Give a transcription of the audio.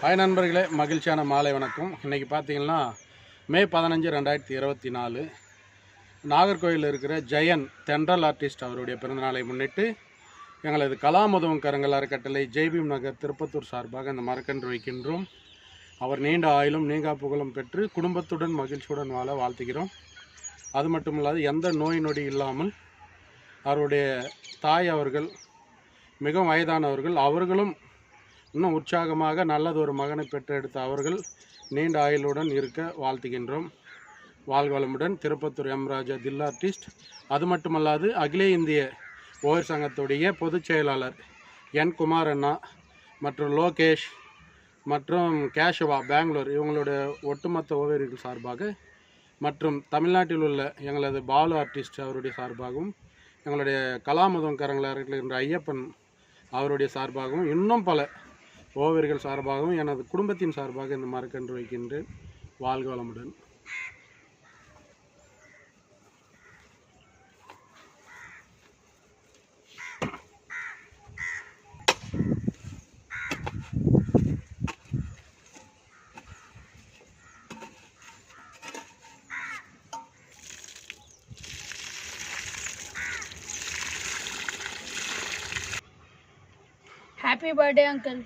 Hi நண்பர்களே மகிழ்ச்சியான மாலை வணக்கம். இன்றைக்கி பார்த்தீங்கன்னா மே பதினஞ்சு ரெண்டாயிரத்தி இருபத்தி நாலு நாகர்கோயிலில் இருக்கிற ஜெயன் தென்றல் ஆர்டிஸ்ட் அவருடைய பிறந்தநாளை முன்னிட்டு எங்களது கலாமுதவும் கரங்கள் அறக்கட்டளை ஜெய்பீம் நகர் திருப்பத்தூர் சார்பாக இந்த மரக்கன்று வைக்கின்றோம். அவர் நீண்ட ஆயுளும் நீங்கா புகழும் பெற்று குடும்பத்துடன் மகிழ்ச்சியுடன் வாழ வாழ்த்துகிறோம். அது மட்டும் இல்லாது எந்த நோய் நொடி இல்லாமல் அவருடைய தாய் அவர்கள் மிகவும் வயதானவர்கள் அவர்களும் இன்னும் உற்சாகமாக நல்லதொரு மகனை பெற்றெடுத்த அவர்கள் நீண்ட ஆயுளுடன் இருக்க வாழ்த்துகின்றோம். வாழ்வளமுடன் திருப்பத்தூர் எம். ராஜா தில் ஆர்டிஸ்ட். அது மட்டுமல்லாது அகில இந்திய ஓவர் சங்கத்துடைய பொதுச் செயலாளர் என். குமார் அண்ணா மற்றும் லோகேஷ் மற்றும் கேஷவா பெங்களூர் இவங்களோட ஒட்டுமொத்த ஓவியர்கள் சார்பாக மற்றும் தமிழ்நாட்டில் உள்ள எங்களது பாலு ஆர்டிஸ்ட் அவருடைய சார்பாகவும் எங்களுடைய கலாமுதம் கரங்களை இருக்கின்ற ஐயப்பன் அவருடைய சார்பாகவும் இன்னும் பல ஓவியர்கள் சார்பாகவும் எனது குடும்பத்தின் சார்பாக இந்த மரக்கன்று வைக்கின்றேன் வாழ்க வளமுடன் Happy birthday, uncle.